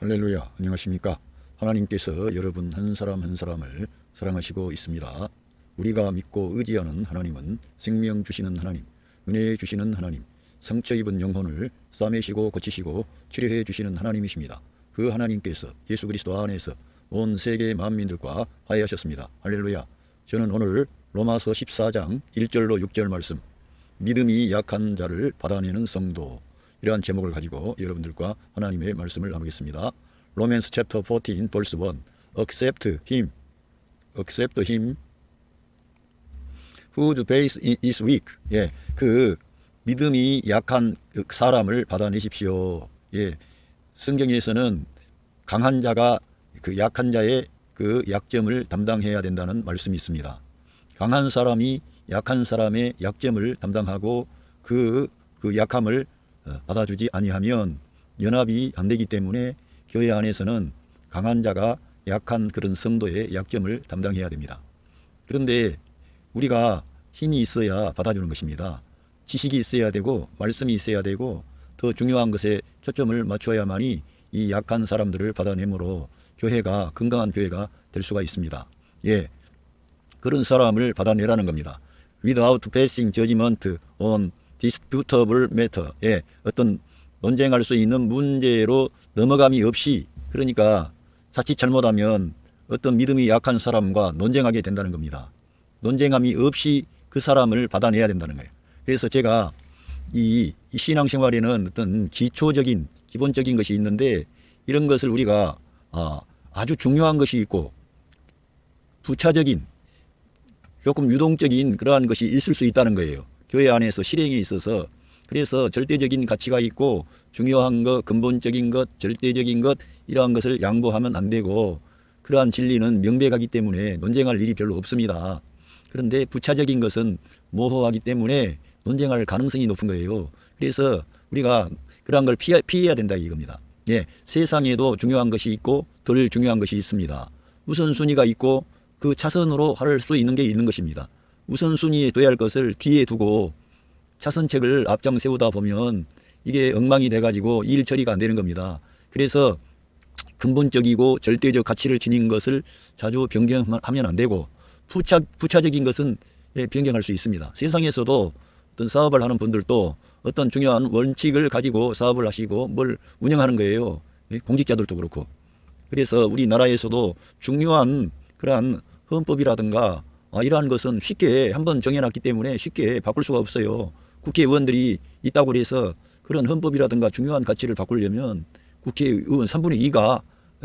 할렐루야. 안녕하십니까. 하나님께서 여러분 한 사람 한 사람을 사랑하시고 있습니다. 우리가 믿고 의지하는 하나님은 생명 주시는 하나님 은혜 주시는 하나님 상처 입은 영혼을 싸매시고 고치시고 치료해 주시는 하나님이십니다. 그 하나님께서 예수 그리스도 안에서 온 세계 만민들과 화해하셨습니다. 할렐루야. 저는 오늘 로마서 14장 1절로 6절 말씀. 믿음이 약한 자를 받아내는 성도 이러한 제목을 가지고 여러분들과 하나님의 말씀을 나누겠습니다. 로맨스 챕터 14 verse 1 Accept him Accept him whose base is weak 예, 그 믿음이 약한 그 사람을 받아내십시오. 예. 성경에서는 강한 자가 그 약한 자의 그 약점을 담당해야 된다는 말씀이 있습니다. 강한 사람이 약한 사람의 약점을 담당하고 그, 그 약함을 어, 받아주지 아니하면 연합이 안 되기 때문에 교회 안에서는 강한 자가 약한 그런 성도의 약점을 담당해야 됩니다. 그런데 우리가 힘이 있어야 받아주는 것입니다. 지식이 있어야 되고 말씀이 있어야 되고 더 중요한 것에 초점을 맞춰야만이 이 약한 사람들을 받아내므로 교회가 건강한 교회가 될 수가 있습니다. 예. 그런 사람을 받아내라는 겁니다. Without passing judgment on disputable matter. 예. 어떤 논쟁할 수 있는 문제로 넘어감이 없이 그러니까 자칫 잘못하면 어떤 믿음이 약한 사람과 논쟁하게 된다는 겁니다. 논쟁함이 없이 그 사람을 받아내야 된다는 거예요. 그래서 제가 이, 이 신앙생활에는 어떤 기초적인 기본적인 것이 있는데 이런 것을 우리가 아, 아주 중요한 것이 있고 부차적인 조금 유동적인 그러한 것이 있을 수 있다는 거예요. 교회 안에서 실행에 있어서 그래서 절대적인 가치가 있고 중요한 것, 근본적인 것, 절대적인 것 이러한 것을 양보하면 안 되고 그러한 진리는 명백하기 때문에 논쟁할 일이 별로 없습니다. 그런데 부차적인 것은 모호하기 때문에 논쟁할 가능성이 높은 거예요. 그래서 우리가 그러한 걸 피해, 피해야 된다 이겁니다. 예, 세상에도 중요한 것이 있고 덜 중요한 것이 있습니다. 우선순위가 있고 그 차선으로 할 수 있는 게 있는 것입니다. 우선순위에 둬야 할 것을 뒤에 두고 차선책을 앞장 세우다 보면 이게 엉망이 돼가지고 일 처리가 안 되는 겁니다. 그래서 근본적이고 절대적 가치를 지닌 것을 자주 변경하면 안 되고 부차, 부차적인 것은 예, 변경할 수 있습니다. 세상에서도 어떤 사업을 하는 분들도 어떤 중요한 원칙을 가지고 사업을 하시고 뭘 운영하는 거예요. 예, 공직자들도 그렇고. 그래서 우리나라에서도 중요한 그러한 헌법이라든가 아, 이러한 것은 쉽게 한번 정해놨기 때문에 쉽게 바꿀 수가 없어요. 국회의원들이 있다고 해서 그런 헌법이라든가 중요한 가치를 바꾸려면 국회의원 3분의 2가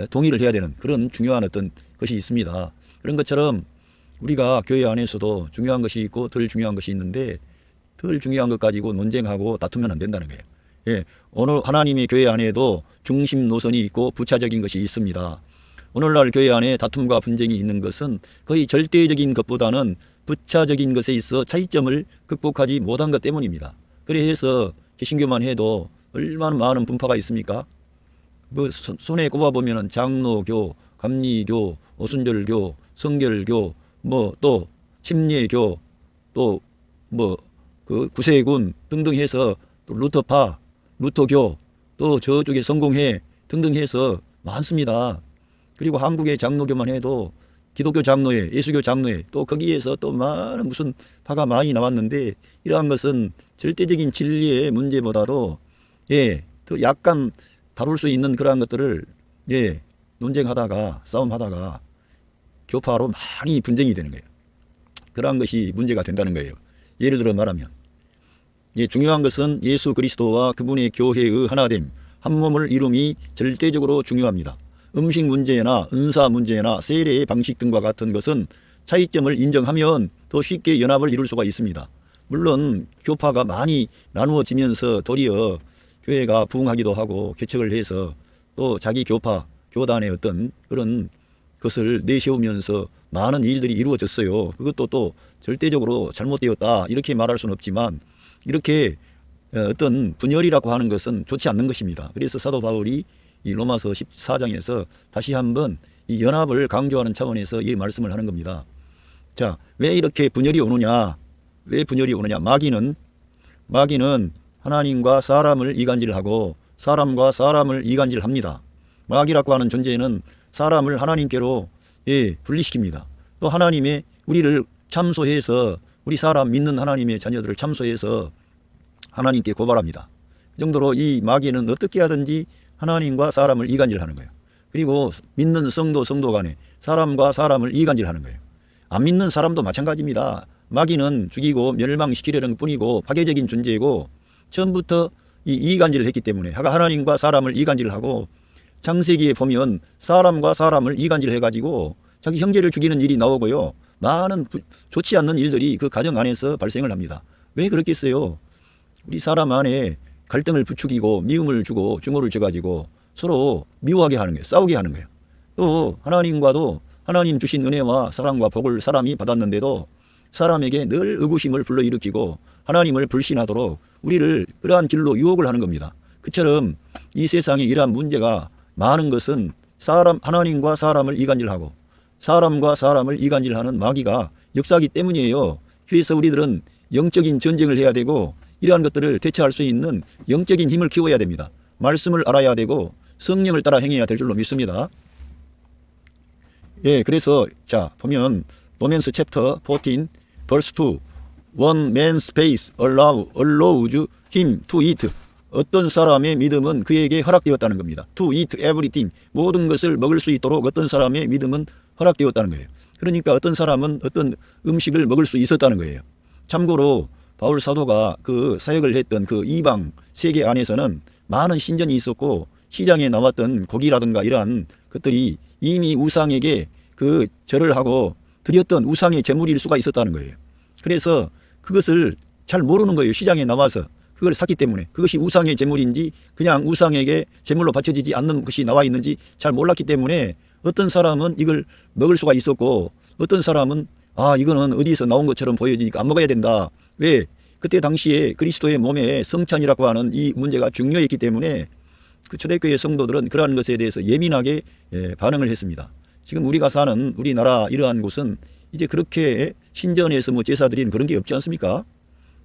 동의를 해야 되는 그런 중요한 어떤 것이 있습니다. 그런 것처럼 우리가 교회 안에서도 중요한 것이 있고 덜 중요한 것이 있는데 덜 중요한 것 가지고 논쟁하고 다투면 안 된다는 거예요. 예, 오늘 하나님의 교회 안에도 중심 노선이 있고 부차적인 것이 있습니다. 오늘날 교회 안에 다툼과 분쟁이 있는 것은 거의 절대적인 것보다는 부차적인 것에 있어 차이점을 극복하지 못한 것 때문입니다. 그래서 개신교만 해도 얼마나 많은 분파가 있습니까? 뭐 손- 손에 꼽아 보면은 장로교, 감리교, 오순절교, 성결교, 뭐 또 침례교, 또 뭐 그 구세군 등등 해서 또 루터파, 루터교, 또 저쪽에 성공회 등등 해서 많습니다. 그리고 한국의 장로교만 해도 기독교 장로회, 예수교 장로회 또 거기에서 또 많은 무슨 파가 많이 나왔는데 이러한 것은 절대적인 진리의 문제보다도 예, 또 약간 다룰 수 있는 그러한 것들을 예, 논쟁하다가 싸움하다가 교파로 많이 분쟁이 되는 거예요. 그러한 것이 문제가 된다는 거예요. 예를 들어 말하면 예, 중요한 것은 예수 그리스도와 그분의 교회의 하나됨, 한 몸을 이룸이 절대적으로 중요합니다. 음식 문제나 은사 문제나 세례의 방식 등과 같은 것은 차이점을 인정하면 더 쉽게 연합을 이룰 수가 있습니다. 물론 교파가 많이 나누어지면서 도리어 교회가 부흥하기도 하고 개척을 해서 또 자기 교파, 교단의 어떤 그런 것을 내세우면서 많은 일들이 이루어졌어요. 그것도 또 절대적으로 잘못되었다 이렇게 말할 수는 없지만 이렇게 어, 어떤 분열이라고 하는 것은 좋지 않는 것입니다. 그래서 사도 바울이 이 로마서 14장에서 다시 한번 이 연합을 강조하는 차원에서 이 말씀을 하는 겁니다. 자, 왜 이렇게 분열이 오느냐? 왜 분열이 오느냐? 마귀는 마귀는 하나님과 사람을 이간질하고 사람과 사람을 이간질합니다. 마귀라고 하는 존재는 사람을 하나님께로 예, 분리시킵니다. 또 하나님의 우리를 참소해서 우리 사람 믿는 하나님의 자녀들을 참소해서 하나님께 고발합니다. 그 정도로 이 마귀는 어떻게 하든지 하나님과 사람을 이간질하는 거예요. 그리고 믿는 성도 성도 간에 사람과 사람을 이간질하는 거예요. 안 믿는 사람도 마찬가지입니다. 마귀는 죽이고 멸망시키려는 뿐이고 파괴적인 존재이고 처음부터 이 이간질을 했기 때문에 하나님과 사람을 이간질하고 창세기에 보면 사람과 사람을 이간질해 가지고 자기 형제를 죽이는 일이 나오고요. 많은 부- 좋지 않는 일들이 그 가정 안에서 발생을 합니다. 왜 그렇겠어요? 우리 사람 안에 갈등을 부추기고 미움을 주고 증오를 줘가지고 서로 미워하게 하는 거예요. 싸우게 하는 거예요. 또 하나님과도 하나님 주신 은혜와 사랑과 복을 사람이 받았는데도 사람에게 늘 의구심을 불러일으키고 하나님을 불신하도록 우리를 그러한 길로 유혹을 하는 겁니다. 그처럼 이 세상에 이러한 문제가 많은 것은 사람 하나님과 사람을 이간질하고 사람과 사람을 이간질하는 마귀가 역사하기 때문이에요. 그래서 우리들은 영적인 전쟁을 해야 되고 이러한 것들을 대처할 수 있는 영적인 힘을 키워야 됩니다. 말씀을 알아야 되고 성령을 따라 행해야 될 줄로 믿습니다. 예, 그래서 자 보면 로맨스 챕터 14 verse 2 one man's faith allow allows him to eat 어떤 사람의 믿음은 그에게 허락되었다는 겁니다. to eat everything 모든 것을 먹을 수 있도록 어떤 사람의 믿음은 허락되었다는 거예요. 그러니까 어떤 사람은 어떤 음식을 먹을 수 있었다는 거예요. 참고로 바울 사도가 그 사역을 했던 그 이방 세계 안에서는 많은 신전이 있었고 시장에 나왔던 고기라든가 이러한 것들이 이미 우상에게 그 절을 하고 드렸던 우상의 제물일 수가 있었다는 거예요. 그래서 그것을 잘 모르는 거예요. 시장에 나와서 그걸 샀기 때문에 그것이 우상의 제물인지 그냥 우상에게 제물로 바쳐지지 않는 것이 나와 있는지 잘 몰랐기 때문에 어떤 사람은 이걸 먹을 수가 있었고 어떤 사람은 아 이거는 어디서 나온 것처럼 보여지니까 안 먹어야 된다. 왜? 그때 당시에 그리스도의 몸에 성찬이라고 하는 이 문제가 중요했기 때문에 그 초대교회 성도들은 그러한 것에 대해서 예민하게 예, 반응을 했습니다. 지금 우리가 사는 우리나라 이러한 곳은 이제 그렇게 신전에서 뭐 제사 드리는 그런 게 없지 않습니까?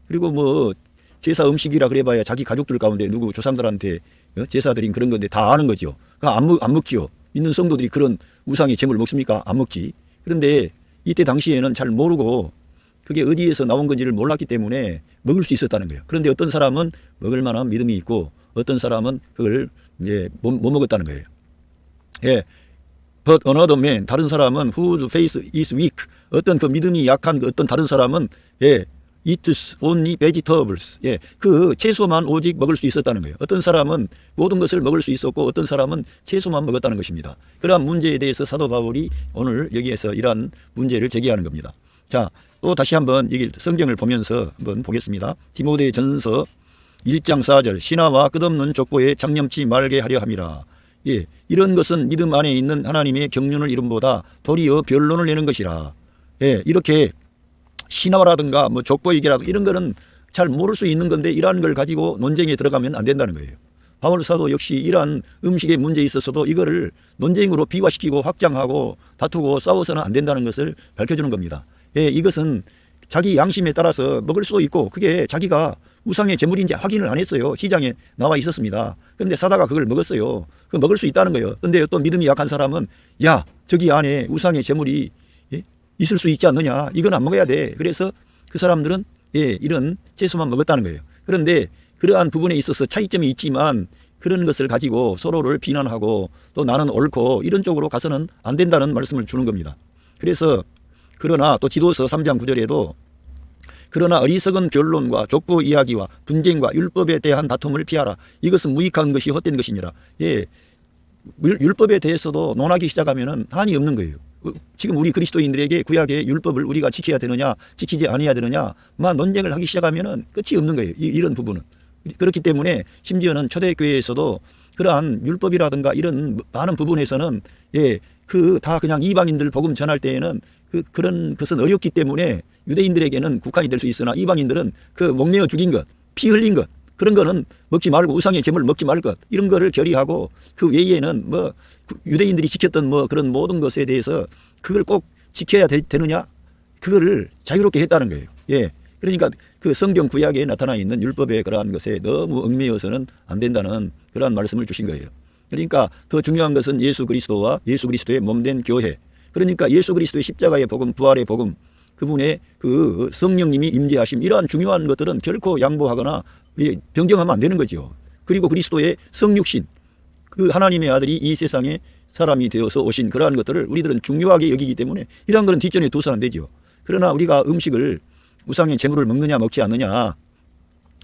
그리고 뭐 제사 음식이라 그래봐야 자기 가족들 가운데 누구 조상들한테 어? 제사 드린 그런 건데 다 아는 거죠. 그안 먹, 안 먹지요. 믿는 성도들이 그런 우상의 제물 먹습니까? 안 먹지. 그런데 이때 당시에는 잘 모르고 그게 어디에서 나온 건지를 몰랐기 때문에 먹을 수 있었다는 거예요. 그런데 어떤 사람은 먹을 만한 믿음이 있고 어떤 사람은 그걸 예, 못, 못 먹었다는 거예요. 예. But another man, 다른 사람은 whose faith is weak. 어떤 그 믿음이 약한 그 어떤 다른 사람은 예, eats only vegetables. 예, 그 채소만 오직 먹을 수 있었다는 거예요. 어떤 사람은 모든 것을 먹을 수 있었고 어떤 사람은 채소만 먹었다는 것입니다. 그러한 문제에 대해서 사도 바울이 오늘 여기에서 이러한 문제를 제기하는 겁니다. 자, 또 다시 한번 여기 성경을 보면서 한번 보겠습니다. 디모데 전서 1장 4절 신하와 끝없는 족보에 장념치 말게 하려 함이라. 예, 이런 것은 믿음 안에 있는 하나님의 경륜을 이름보다 도리어 변론을 내는 것이라. 예, 이렇게 신화라든가 뭐 족보 얘기라도 이런 거는 잘 모를 수 있는 건데 이러한 걸 가지고 논쟁에 들어가면 안 된다는 거예요. 바울 사도 역시 이러한 음식의 문제에 있어서도 이거를 논쟁으로 비화시키고 확장하고 다투고 싸워서는 안 된다는 것을 밝혀주는 겁니다. 예, 이것은 자기 양심에 따라서 먹을 수도 있고 그게 자기가 우상의 제물인지 확인을 안 했어요. 시장에 나와 있었습니다. 그런데 사다가 그걸 먹었어요. 그 먹을 수 있다는 거예요. 근데 또 믿음이 약한 사람은 야 저기 안에 우상의 제물이 예? 있을 수 있지 않느냐. 이건 안 먹어야 돼. 그래서 그 사람들은 예, 이런 채소만 먹었다는 거예요. 그런데 그러한 부분에 있어서 차이점이 있지만 그런 것을 가지고 서로를 비난하고 또 나는 옳고 이런 쪽으로 가서는 안 된다는 말씀을 주는 겁니다. 그래서 그러나 또 지도서 3장 9절에도 그러나 어리석은 변론과 족보 이야기와 분쟁과 율법에 대한 다툼을 피하라. 이것은 무익한 것이 헛된 것이니라. 예. 율- 율법에 대해서도 논하기 시작하면은 한이 없는 거예요. 어, 지금 우리 그리스도인들에게 구약의 율법을 우리가 지켜야 되느냐, 지키지 아니해야 되느냐만 논쟁을 하기 시작하면은 끝이 없는 거예요. 이, 이런 부분은. 그렇기 때문에 심지어는 초대교회에서도 그러한 율법이라든가 이런 많은 부분에서는 예, 그 다 그냥 이방인들 복음 전할 때에는 그 그런 것은 어렵기 때문에 유대인들에게는 국한이 될 수 있으나 이방인들은 그 목매어 죽인 것, 피 흘린 것 그런 거는 먹지 말고 우상의 제물 먹지 말 것 이런 거를 결의하고 그 외에는 뭐 유대인들이 지켰던 뭐 그런 모든 것에 대해서 그걸 꼭 지켜야 되, 되느냐 그거를 자유롭게 했다는 거예요. 예. 그러니까 그 성경 구약에 나타나 있는 율법의 그러한 것에 너무 얽매여서는 안 된다는 그러한 말씀을 주신 거예요. 그러니까 더 중요한 것은 예수 그리스도와 예수 그리스도의 몸된 교회. 그러니까 예수 그리스도의 십자가의 복음, 부활의 복음, 그분의 그 성령님이 임재하심 이러한 중요한 것들은 결코 양보하거나 이 변경하면 안 되는 거죠. 그리고 그리스도의 성육신, 그 하나님의 아들이 이 세상에 사람이 되어서 오신 그러한 것들을 우리들은 중요하게 여기기 때문에 이러한 것은 뒷전에 두서는 안 되죠. 그러나 우리가 음식을 우상의 재물을 먹느냐 먹지 않느냐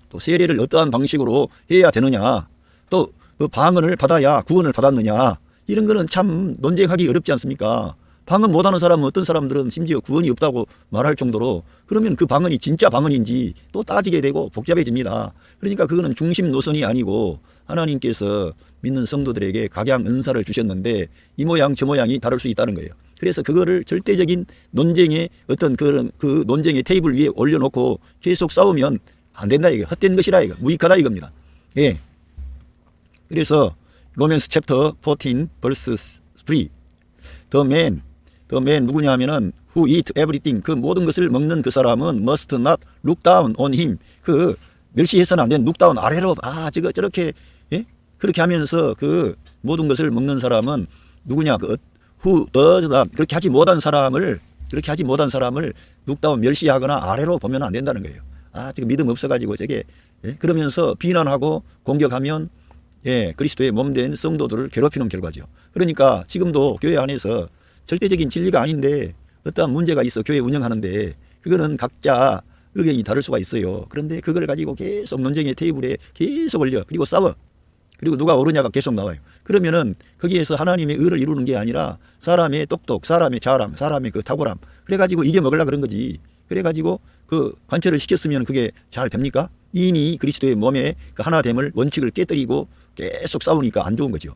또 세례를 어떠한 방식으로 해야 되느냐 또그 방언을 받아야 구원을 받았느냐 이런 거는 참 논쟁하기 어렵지 않습니까? 방언 못하는 사람은 어떤 사람들은 심지어 구원이 없다고 말할 정도로 그러면 그 방언이 진짜 방언인지 또 따지게 되고 복잡해집니다. 그러니까 그거는 중심 노선이 아니고 하나님께서 믿는 성도들에게 각양 은사를 주셨는데 이 모양 저 모양이 다를 수 있다는 거예요. 그래서 그거를 절대적인 논쟁의 어떤 그런 그 논쟁의 테이블 위에 올려놓고 계속 싸우면 안 된다 이거 헛된 것이라 이거 무익하다 이겁니다. 예. 그래서 로맨스 챕터 14 벌스 3 The man The man 누구냐 하면은 who eat everything 그 모든 것을 먹는 그 사람은 must not look down on him 그 멸시해서는 안 되는 look down 아래로 아 저거 저렇게 예? 그렇게 하면서 그 모든 것을 먹는 사람은 누구냐 그 who does not 그렇게 하지 못한 사람을 그렇게 하지 못한 사람을 look down 멸시하거나 아래로 보면 안 된다는 거예요. 아 지금 믿음 없어가지고 저게 예? 그러면서 비난하고 공격하면 예, 그리스도의 몸 된 성도들을 괴롭히는 결과죠. 그러니까 지금도 교회 안에서 절대적인 진리가 아닌데 어떠한 문제가 있어 교회 운영하는데 그거는 각자 의견이 다를 수가 있어요. 그런데 그걸 가지고 계속 논쟁의 테이블에 계속 올려 그리고 싸워. 그리고 누가 옳으냐가 계속 나와요. 그러면은 거기에서 하나님의 의를 이루는 게 아니라 사람의 똑똑, 사람의 자랑, 사람의 그 탁월함. 그래가지고 이게 먹으려 그런 거지. 그래가지고 그 관철을 시켰으면 그게 잘 됩니까? 이미 그리스도의 몸의 그 하나됨을 원칙을 깨뜨리고 계속 싸우니까 안 좋은 거죠.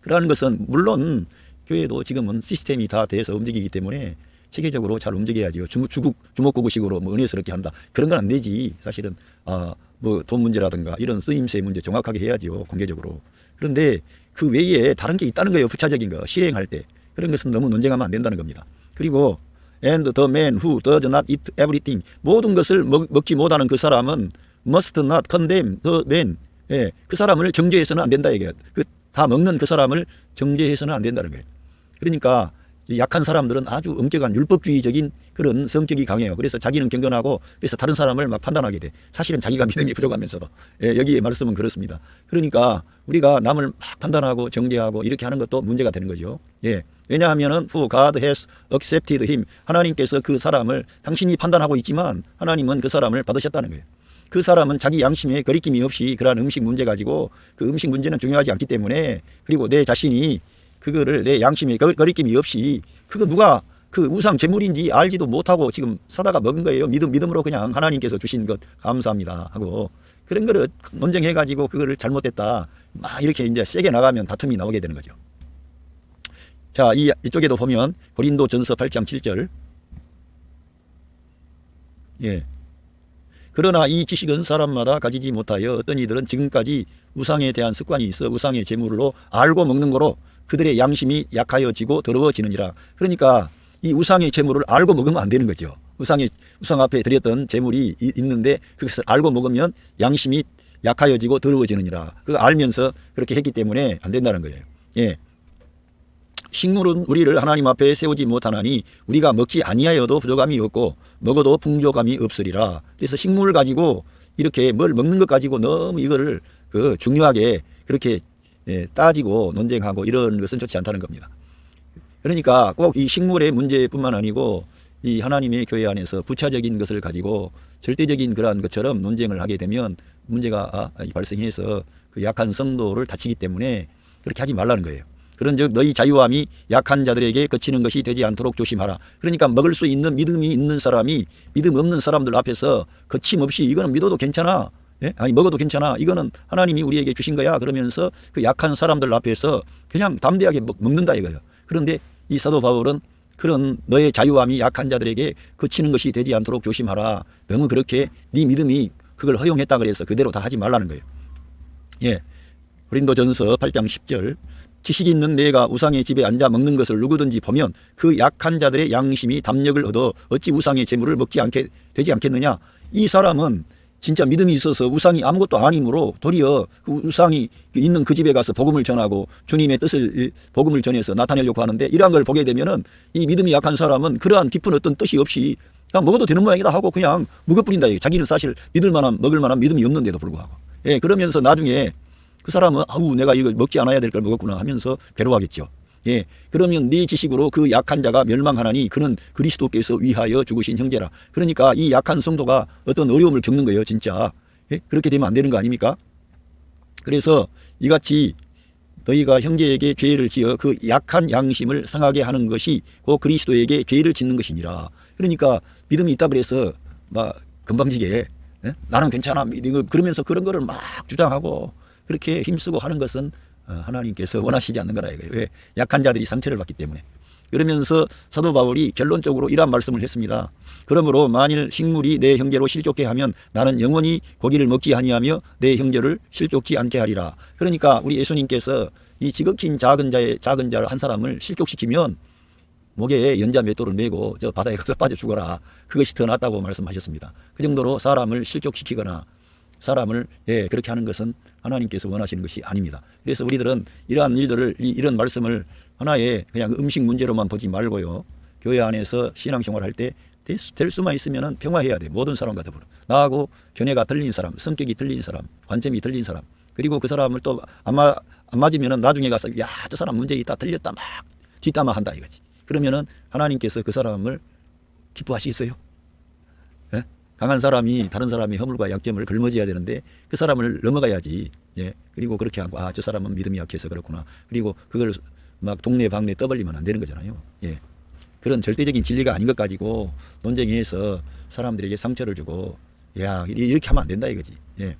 그러한 것은 물론 교회도 지금은 시스템이 다 돼서 움직이기 때문에 체계적으로 잘 움직여야죠. 주목, 주국, 주목구구식으로 뭐 은혜스럽게 한다. 그런 건 안 되지. 사실은, 아, 뭐 돈 문제라든가 이런 쓰임새 문제 정확하게 해야죠. 공개적으로. 그런데 그 외에 다른 게 있다는 거예요. 부차적인 거. 실행할 때. 그런 것은 너무 논쟁하면 안 된다는 겁니다. 그리고 and the man who does not eat everything 모든 것을 먹, 먹지 못하는 그 사람은 must not condemn the man 예, 그 사람을 정죄해서는 안 된다 이게 그다 먹는 그 사람을 정죄해서는 안 된다는 거예요. 그러니까 이 약한 사람들은 아주 엄격한 율법주의적인 그런 성격이 강해요. 그래서 자기는 경건하고 그래서 다른 사람을 막 판단하게 돼. 사실은 자기가 믿음이 부족하면서도 예, 여기 말씀은 그렇습니다. 그러니까 우리가 남을 막 판단하고 정죄하고 이렇게 하는 것도 문제가 되는 거죠. 예. 왜냐하면은 who God has accepted him 하나님께서 그 사람을 당신이 판단하고 있지만 하나님은 그 사람을 받으셨다는 거예요. 그 사람은 자기 양심에 거리낌이 없이 그러한 음식 문제 가지고 그 음식 문제는 중요하지 않기 때문에 그리고 내 자신이 그거를 내 양심에 거- 거리낌이 없이 그거 누가 그 우상 제물인지 알지도 못하고 지금 사다가 먹은 거예요. 믿음 믿음으로 그냥 하나님께서 주신 것 감사합니다 하고 그런 거를 논쟁해 가지고 그거를 잘못됐다 막 이렇게 이제 세게 나가면 다툼이 나오게 되는 거죠. 자, 이 이쪽에도 보면 고린도 전서 8장 7절. 예. 그러나 이 지식은 사람마다 가지지 못하여 어떤 이들은 지금까지 우상에 대한 습관이 있어 우상의 제물로 알고 먹는 거로 그들의 양심이 약하여지고 더러워지느니라. 그러니까 이 우상의 제물을 알고 먹으면 안 되는 거죠. 우상의 우상 앞에 드렸던 제물이 이- 있는데 그것을 알고 먹으면 양심이 약하여지고 더러워지느니라. 그거 알면서 그렇게 했기 때문에 안 된다는 거예요. 예. 식물은 우리를 하나님 앞에 세우지 못하나니 우리가 먹지 아니하여도 부족함이 없고 먹어도 풍족함이 없으리라. 그래서 식물을 가지고 이렇게 뭘 먹는 것 가지고 너무 이거를 그 중요하게 그렇게 예, 따지고 논쟁하고 이런 것은 좋지 않다는 겁니다. 그러니까 꼭 이 식물의 문제뿐만 아니고 이 하나님의 교회 안에서 부차적인 것을 가지고 절대적인 그러한 것처럼 논쟁을 하게 되면 문제가 아, 발생해서 그 약한 성도를 다치기 때문에 그렇게 하지 말라는 거예요. 그런즉 너희 자유함이 약한 자들에게 그치는 것이 되지 않도록 조심하라. 그러니까 먹을 수 있는 믿음이 있는 사람이 믿음 없는 사람들 앞에서 거침없이 이거는 믿어도 괜찮아. 예? 아니 먹어도 괜찮아. 이거는 하나님이 우리에게 주신 거야. 그러면서 그 약한 사람들 앞에서 그냥 담대하게 먹, 먹는다 이거예요. 그런데 이 사도 바울은 그런 너의 자유함이 약한 자들에게 그치는 것이 되지 않도록 조심하라. 너무 그렇게 네 믿음이 그걸 허용했다 그래서 그대로 다 하지 말라는 거예요. 예. 고린도전서 8장 10절 지식 있는 내가 우상의 집에 앉아 먹는 것을 누구든지 보면 그 약한 자들의 양심이 담력을 얻어 어찌 우상의 재물을 먹지 않게 되지 않겠느냐 이 사람은 진짜 믿음이 있어서 우상이 아무것도 아니므로 도리어 그 우상이 있는 그 집에 가서 복음을 전하고 주님의 뜻을 복음을 전해서 나타내려고 하는데 이러한 걸 보게 되면은 이 믿음이 약한 사람은 그러한 깊은 어떤 뜻이 없이 그냥 먹어도 되는 모양이다 하고 그냥. 이게. 자기는 사실 믿을 만한 먹을 만한 믿음이 없는데도 불구하고 예 그러면서 나중에 그 사람은 아우 내가 이거 먹지 않아야 될 걸 먹었구나 하면서 괴로워하겠죠. 예 그러면 네 지식으로 그 약한 자가 멸망하나니 그는 그리스도께서 위하여 죽으신 형제라. 그러니까 이 약한 성도가 어떤 어려움을 겪는 거예요, 진짜. 예? 그렇게 되면 안 되는 거 아닙니까? 그래서 이같이 너희가 형제에게 죄를 지어 그 약한 양심을 상하게 하는 것이 그 그리스도에게 죄를 짓는 것이니라. 그러니까 믿음이 있다 그래서 막 금방지게 예? 나는 괜찮아 믿음 그러면서 그런 거를 막 주장하고 그렇게 힘쓰고 하는 것은 어, 하나님께서 원하시지 않는 거라 이거예요. 왜? 약한 자들이 상처를 받기 때문에. 그러면서 사도 바울이 결론적으로 이러한 말씀을 했습니다. 그러므로 만일 식물이 내 형제로 실족해 하면 나는 영원히 고기를 먹지 아니하며 내 형제를 실족지 않게 하리라. 그러니까 우리 예수님께서 이 지극히 작은 자의 작은 자를 한 사람을 실족시키면 목에 연자 맷돌을 메고 저 바다에 가서 빠져 죽어라. 그것이 더 낫다고 말씀하셨습니다. 그 정도로 사람을 실족시키거나 사람을 예 그렇게 하는 것은 하나님께서 원하시는 것이 아닙니다. 그래서 우리들은 이러한 일들을 이, 이런 말씀을 하나의 그냥 음식 문제로만 보지 말고요. 교회 안에서 신앙생활 할때 될 수만 있으면 평화해야 돼. 모든 사람과 더불어. 나하고 견해가 틀린 사람, 성격이 틀린 사람, 관점이 틀린 사람. 그리고 그 사람을 또안안 맞으면 나중에 가서 야 저 사람 문제 있다 틀렸다 막 뒷담화 한다 이거지. 그러면은 하나님께서 그 사람을 기뻐하시겠어요? 예? 강한 사람이 다른 사람의 허물과 약점을 걸머져야 되는데 그 사람을 넘어가야지. 예. 그리고 그렇게 하고 아 저 사람은 믿음이 약해서 그렇구나. 그리고 그걸 막 동네 방네 떠벌리면 안 되는 거잖아요. 예. 그런 절대적인 진리가 아닌 것 가지고 논쟁해서 사람들에게 상처를 주고 야 이렇게 하면 안 된다 이거지. 예.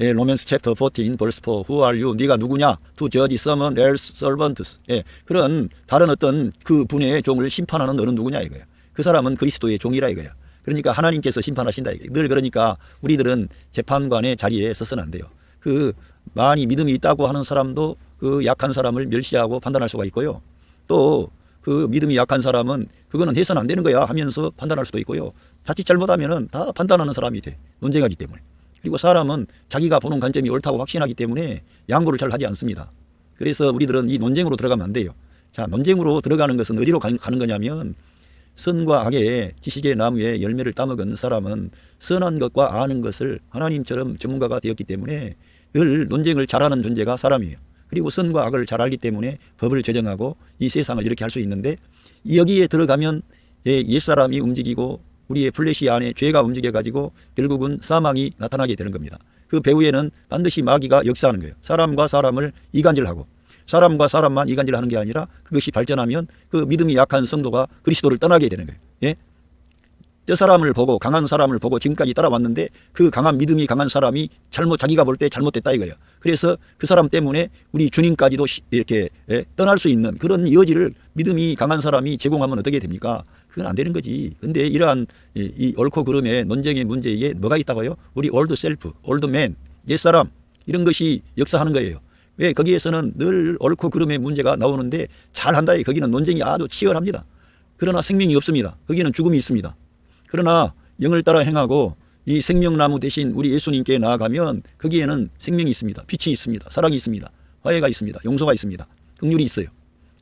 예, 로맨스 챕터 14 벌스 4 Who are you? 네가 누구냐? To judge someone else servants. 예, 그런 다른 어떤 그 분의 종을 심판하는 너는 누구냐 이거야. 그 사람은 그리스도의 종이라 이거야. 그러니까 하나님께서 심판하신다. 늘 그러니까 우리들은 재판관의 자리에 서서는 안 돼요. 그 많이 믿음이 있다고 하는 사람도 그 약한 사람을 멸시하고 판단할 수가 있고요. 또 그 믿음이 약한 사람은 그거는 해서는 안 되는 거야 하면서 판단할 수도 있고요. 자칫 잘못하면은 다 판단하는 사람이 돼. 논쟁하기 때문에. 그리고 사람은 자기가 보는 관점이 옳다고 확신하기 때문에 양보를 잘 하지 않습니다. 그래서 우리들은 이 논쟁으로 들어가면 안 돼요. 자, 논쟁으로 들어가는 것은 어디로 가는 거냐면 선과 악의 지식의 나무에 열매를 따먹은 사람은 선한 것과 아는 것을 하나님처럼 전문가가 되었기 때문에 늘 논쟁을 잘하는 존재가 사람이에요. 그리고 선과 악을 잘 알기 때문에 법을 제정하고 이 세상을 이렇게 할 수 있는데 여기에 들어가면 예, 옛사람이 움직이고 우리의 플래시 안에 죄가 움직여 가지고 결국은 사망이 나타나게 되는 겁니다. 그 배후에는 반드시 마귀가 역사하는 거예요. 사람과 사람을 이간질하고 사람과 사람만 이간질 하는 게 아니라 그것이 발전하면 그 믿음이 약한 성도가 그리스도를 떠나게 되는 거예요. 예? 저 사람을 보고 강한 사람을 보고 지금까지 따라왔는데 그 강한 믿음이 강한 사람이 잘못 자기가 볼 때 잘못됐다 이거예요. 그래서 그 사람 때문에 우리 주님까지도 이렇게 예, 떠날 수 있는 그런 여지를 믿음이 강한 사람이 제공하면 어떻게 됩니까? 그건 안 되는 거지. 근데 이러한 이, 이 옳고 그름의 논쟁의 문제에 뭐가 있다고요? 우리 올드 셀프, 올드 맨, 옛사람 이런 것이 역사하는 거예요. 왜 거기에서는 늘 옳고 그름의 문제가 나오는데 잘한다. 거기는 논쟁이 아주 치열합니다. 그러나 생명이 없습니다. 거기는 죽음이 있습니다. 그러나 영을 따라 행하고 이 생명나무 대신 우리 예수님께 나아가면 거기에는 생명이 있습니다. 빛이 있습니다. 사랑이 있습니다. 화해가 있습니다. 용서가 있습니다. 긍휼이 있어요.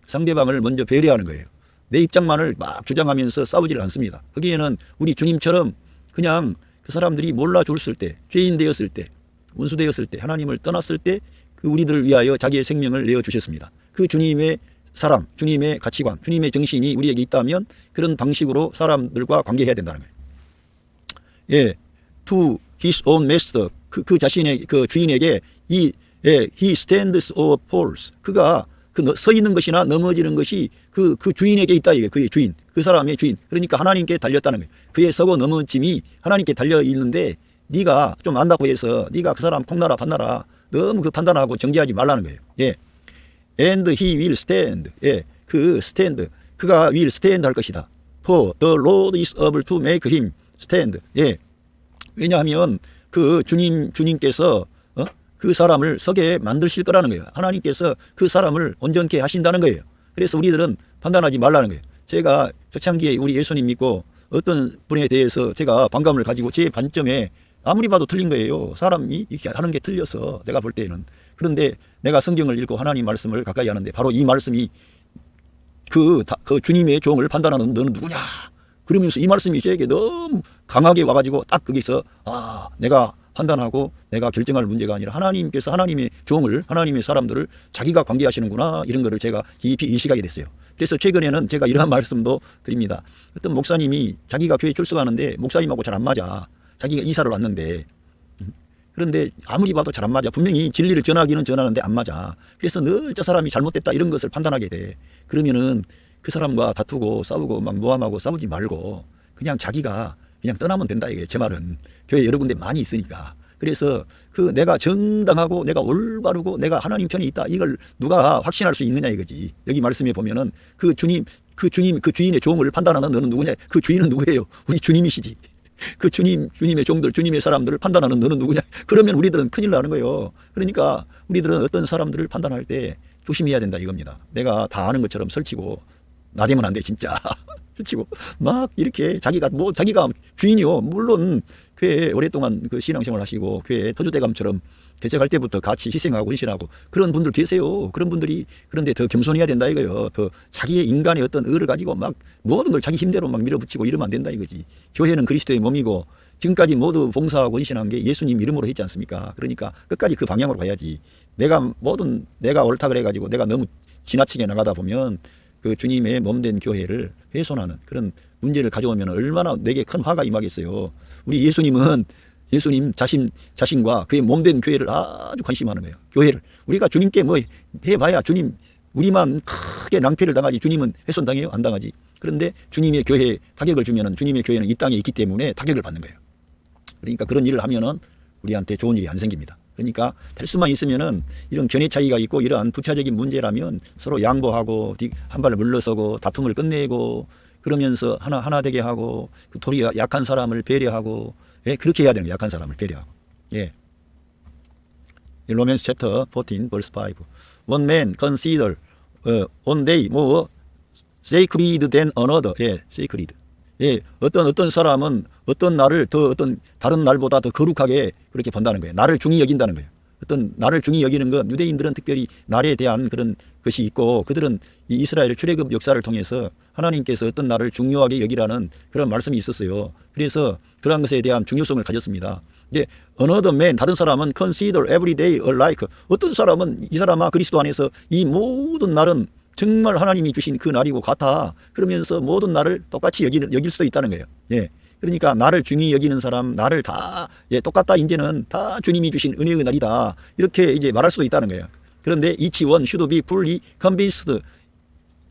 상대방을 먼저 배려하는 거예요. 내 입장만을 막 주장하면서 싸우지를 않습니다. 거기에는 우리 주님처럼 그냥 그 사람들이 몰라 줬을 때, 죄인 되었을 때, 원수 되었을 때, 하나님을 떠났을 때그 우리들을 위하여 자기의 생명을 내어 주셨습니다. 그 주님의 사람, 주님의 가치관, 주님의 정신이 우리에게 있다면 그런 방식으로 사람들과 관계해야 된다는 거예요. 예, to his own master, 그, 그 자신의 그 주인에게 이 예, he stands or falls. 그가 그 서 있는 것이나 넘어지는 것이 그, 그 주인에게 있다 이게 그의 주인, 그 사람의 주인. 그러니까 하나님께 달렸다는 거예요. 그의 서고 넘어짐이 하나님께 달려 있는데 네가 좀 안다고 해서 네가 그 사람 콩나라 판나라 너무 그 판단하고 정지하지 말라는 거예요. 예. And he will stand. 예. 그 stand. 그가 will stand 할 것이다. For the Lord is able to make him stand. 예. 왜냐하면 그 주님 주님께서 어? 그 사람을 서게 만드실 거라는 거예요. 하나님께서 그 사람을 온전케 하신다는 거예요. 그래서 우리들은 판단하지 말라는 거예요. 제가 초창기에 우리 예수님 믿고 어떤 분에 대해서 제가 반감을 가지고 제 관점에 아무리 봐도 틀린 거예요. 사람이 이렇게 하는 게 틀렸어. 내가 볼 때는. 그런데 내가 성경을 읽고 하나님 말씀을 가까이 하는데 바로 이 말씀이 그, 다- 그 주님의 종을 판단하는 너는 누구냐? 그러면서 이 말씀이 저에게 너무 강하게 와가지고 딱 거기서 아, 내가 판단하고 내가 결정할 문제가 아니라 하나님께서 하나님의 종을, 하나님의 사람들을 자기가 관계하시는구나 이런 거를 제가 깊이 인식하게 됐어요. 그래서 최근에는 제가 이러한 말씀도 드립니다. 어떤 목사님이 자기가 교회 출석하는데 목사님하고 잘 안 맞아. 자기가 이사를 왔는데 그런데 아무리 봐도 잘 안 맞아. 분명히 진리를 전하기는 전하는데 안 맞아. 그래서 늘 저 사람이 잘못됐다 이런 것을 판단하게 돼. 그러면은 그 사람과 다투고 싸우고 막 모함하고 싸우지 말고 그냥 자기가 그냥 떠나면 된다 이게 제 말은 교회 여러 군데 많이 있으니까. 그래서 그 내가 정당하고 내가 올바르고 내가 하나님 편에 있다 이걸 누가 확신할 수 있느냐 이거지. 여기 말씀에 보면은 그 주님 그 주님 그 주인의 종을 판단하는 너는 누구냐? 그 주인은 누구예요? 우리 주님이시지. 그 주님, 주님의 종들, 주님의 사람들을 판단하는 너는 누구냐? 그러면 우리들은 큰일 나는 거예요. 그러니까 우리들은 어떤 사람들을 판단할 때 조심해야 된다 이겁니다. 내가 다 아는 것처럼 설치고 나대면 안 돼, 진짜. 설치고 막 이렇게 자기가 뭐 자기가 주인이요. 물론 교회에 오랫동안 그 신앙생활 하시고 교회 터주대감처럼 개척할 때부터 같이 희생하고 헌신하고 그런 분들 계세요. 그런 분들이 그런데 더 겸손해야 된다 이거요. 더 자기의 인간의 어떤 의를 가지고 막 모든 걸 자기 힘대로 막 밀어붙이고 이러면 안 된다 이거지. 교회는 그리스도의 몸이고 지금까지 모두 봉사하고 헌신한 게 예수님 이름으로 했지 않습니까? 그러니까 끝까지 그 방향으로 가야지. 내가 모든 내가 옳다 그래 가지고 내가 너무 지나치게 나가다 보면 그 주님의 몸된 교회를 훼손하는 그런 문제를 가져오면 얼마나 내게 큰 화가 임하겠어요. 우리 예수님은 예수님 자신 자신과 그의 몸된 교회를 아주 관심하는 거예요. 교회를 우리가 주님께 뭐 해봐야 주님 우리만 크게 낭패를 당하지 주님은 훼손 당해요 안 당하지. 그런데 주님의 교회에 타격을 주면은 주님의 교회는 이 땅에 있기 때문에 타격을 받는 거예요. 그러니까 그런 일을 하면은 우리한테 좋은 일이 안 생깁니다. 그러니까 될 수만 있으면은 이런 견해 차이가 있고 이러한 부차적인 문제라면 서로 양보하고 뒤- 한 발을 물러서고 다툼을 끝내고 그러면서 하나 하나 되게 하고 그 도리 약한 사람을 배려하고 예 그렇게 해야 되는. 약한 사람을 배려하고 예. 로맨스 챕터 14 verse 5 One man consider uh, one day more sacred than another. 예, sacred. 예, 어떤 어떤 사람은 어떤 날을 더 어떤 다른 날보다 더 거룩하게 그렇게 본다는 거예요. 나를 중히 여긴다는 거예요. 어떤 나를 중히 여기는 건 유대인들은 특별히 날에 대한 그런 것이 있고 그들은 이 이스라엘 출애굽 역사를 통해서 하나님께서 어떤 날을 중요하게 여기라는 그런 말씀이 있었어요. 그래서 그러한 것에 대한 중요성을 가졌습니다. 이제 another man 다른 사람은 consider every day alike 어떤 사람은 이 사람아 그리스도 안에서 이 모든 날은 정말 하나님이 주신 그 날이고 같아. 그러면서 모든 날을 똑같이 여기는, 여길 수도 있다는 거예요. 예. 그러니까 나를 중히 여기는 사람, 나를 다, 예, 똑같다. 이제는 다 주님이 주신 은혜의 날이다. 이렇게 이제 말할 수도 있다는 거예요. 그런데 should be fully convinced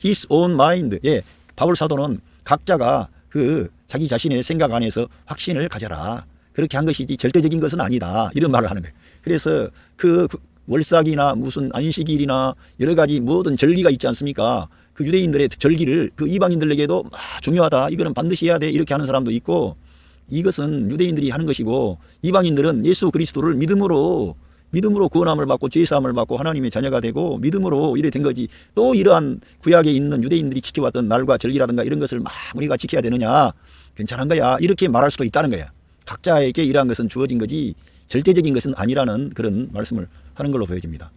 his own mind. 예. 바울 사도는 각자가 그 자기 자신의 생각 안에서 확신을 가져라. 그렇게 한 것이지 절대적인 것은 아니다. 이런 말을 하는 거예요. 그래서 그 월삭이나 무슨 안식일이나 여러 가지 모든 절기가 있지 않습니까? 그 유대인들의 절기를 그 이방인들에게도 아, 중요하다. 이거는 반드시 해야 돼. 이렇게 하는 사람도 있고 이것은 유대인들이 하는 것이고 이방인들은 예수 그리스도를 믿음으로 믿음으로 구원함을 받고 죄 사함을 받고 하나님의 자녀가 되고 믿음으로 이래 된 거지. 또 이러한 구약에 있는 유대인들이 지켜왔던 날과 절기라든가 이런 것을 막 우리가 지켜야 되느냐? 괜찮은 거야. 이렇게 말할 수도 있다는 거야. 각자에게 이러한 것은 주어진 거지 절대적인 것은 아니라는 그런 말씀을 하는 걸로 보여집니다.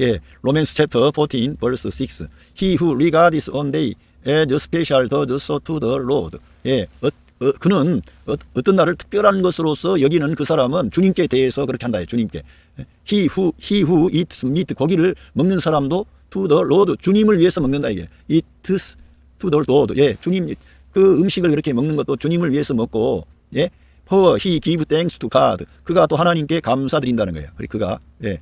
예, 로맨스 챕터 14 verse 6. He who regards one day as special does so to the Lord. 예, 어, 어, 그는 어, 어떤 날을 특별한 것으로서 여기는 그 사람은 주님께 대해서 그렇게 한다. 주님께. He who he who eats meat 고기를 먹는 사람도 to the Lord 주님을 위해서 먹는다 이게. Eats to the Lord. 예, 주님 그 음식을 그렇게 먹는 것도 주님을 위해서 먹고 예. For he give thanks to God. 그가 또 하나님께 감사드린다는 거예요. 그가 예.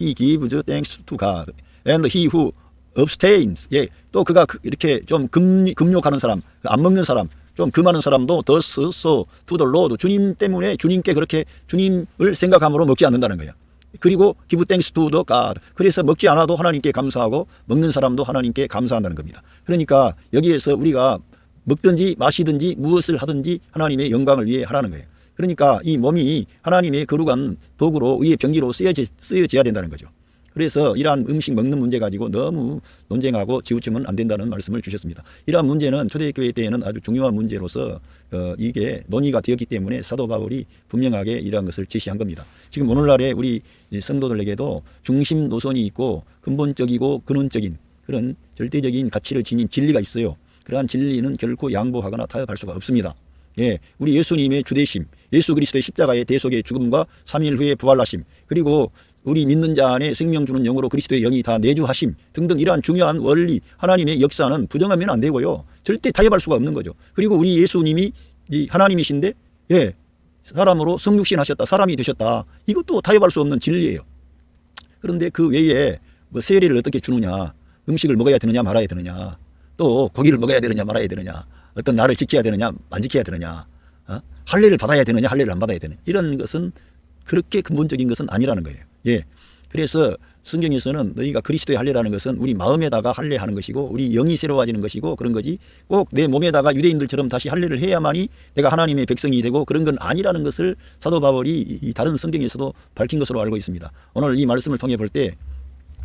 He gives thanks to God. And he who abstains. 예. 또 그가 그- 이렇게 좀 금, 금욕하는 사람, 안 먹는 사람, 좀 금하는 사람도 does so to the Lord. 주님 때문에 주님께 그렇게 주님을 생각함으로 먹지 않는다는 거예요. 그리고 give thanks to the God. 그래서 먹지 않아도 하나님께 감사하고 먹는 사람도 하나님께 감사한다는 겁니다. 그러니까 여기에서 우리가 먹든지 마시든지 무엇을 하든지 하나님의 영광을 위해 하라는 거예요. 그러니까 이 몸이 하나님의 거룩한 도구로 의의 병기로 쓰여져야 된다는 거죠. 그래서 이러한 음식 먹는 문제 가지고 너무 논쟁하고 지우치면 안 된다는 말씀을 주셨습니다. 이러한 문제는 초대교회 때에는 아주 중요한 문제로서 어, 이게 논의가 되었기 때문에 사도 바울이 분명하게 이러한 것을 제시한 겁니다. 지금 오늘날에 우리 성도들에게도 중심 노선이 있고 근본적이고 근원적인 그런 절대적인 가치를 지닌 진리가 있어요. 그러한 진리는 결코 양보하거나 타협할 수가 없습니다. 예, 우리 예수님의 주대심, 예수 그리스도의 십자가의 대속의 죽음과 3일 후에 부활하심, 그리고 우리 믿는 자 안에 생명 주는 영으로 그리스도의 영이 다 내주하심 등등 이러한 중요한 원리 하나님의 역사는 부정하면 안 되고요. 절대 타협할 수가 없는 거죠. 그리고 우리 예수님이 이 하나님이신데 예, 사람으로 성육신 하셨다. 사람이 되셨다. 이것도 타협할 수 없는 진리예요. 그런데 그 외에 뭐 세례를 어떻게 주느냐, 음식을 먹어야 되느냐 말아야 되느냐, 또 고기를 먹어야 되느냐 말아야 되느냐, 어떤 날을 지켜야 되느냐 안 지켜야 되느냐, 어? 할례를 받아야 되느냐 할례를 안 받아야 되느냐 이런 것은 그렇게 근본적인 것은 아니라는 거예요. 예. 그래서 성경에서는 너희가 그리스도의 할례라는 것은 우리 마음에다가 할례하는 것이고 우리 영이 새로워지는 것이고 그런 거지 꼭 내 몸에다가 유대인들처럼 다시 할례를 해야만이 내가 하나님의 백성이 되고 그런 건 아니라는 것을 사도 바울이 다른 성경에서도 밝힌 것으로 알고 있습니다. 오늘 이 말씀을 통해 볼 때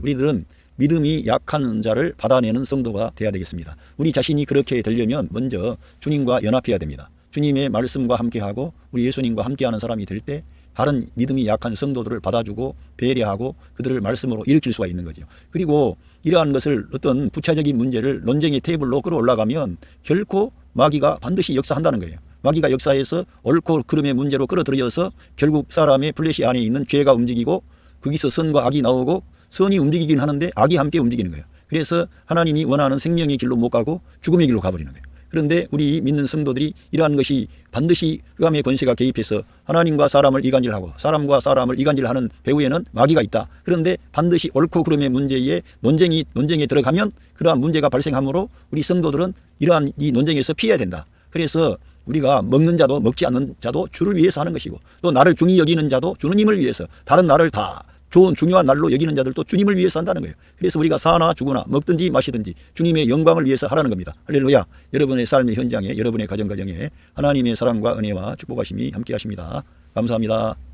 우리들은 믿음이 약한 자를 받아내는 성도가 돼야 되겠습니다. 우리 자신이 그렇게 되려면 먼저 주님과 연합해야 됩니다. 주님의 말씀과 함께하고 우리 예수님과 함께하는 사람이 될 때 다른 믿음이 약한 성도들을 받아주고 배려하고 그들을 말씀으로 일으킬 수가 있는 거죠. 그리고 이러한 것을 어떤 부차적인 문제를 논쟁의 테이블로 끌어올라가면 결코 마귀가 반드시 역사한다는 거예요. 마귀가 역사에서 옳고 그름의 문제로 끌어들여서 결국 사람의 플래시 안에 있는 죄가 움직이고 거기서 선과 악이 나오고 선이 움직이긴 하는데 악이 함께 움직이는 거예요. 그래서 하나님이 원하는 생명의 길로 못 가고 죽음의 길로 가버리는 거예요. 그런데 우리 믿는 성도들이 이러한 것이 반드시 흑암의 권세가 개입해서 하나님과 사람을 이간질하고 사람과 사람을 이간질하는 배후에는 마귀가 있다. 그런데 반드시 옳고 그름의 문제에 논쟁이 논쟁에 들어가면 그러한 문제가 발생하므로 우리 성도들은 이러한 이 논쟁에서 피해야 된다. 그래서 우리가 먹는 자도 먹지 않는 자도 주를 위해서 하는 것이고 또 나를 중히 여기는 자도 주님을 위해서 다른 나를 다 좋은 중요한 날로 여기는 자들도 주님을 위해서 한다는 거예요. 그래서 우리가 사나 죽으나 먹든지 마시든지 주님의 영광을 위해서 하라는 겁니다. 할렐루야. 여러분의 삶의 현장에 여러분의 가정 가정에 하나님의 사랑과 은혜와 축복하심이 함께 하십니다. 감사합니다.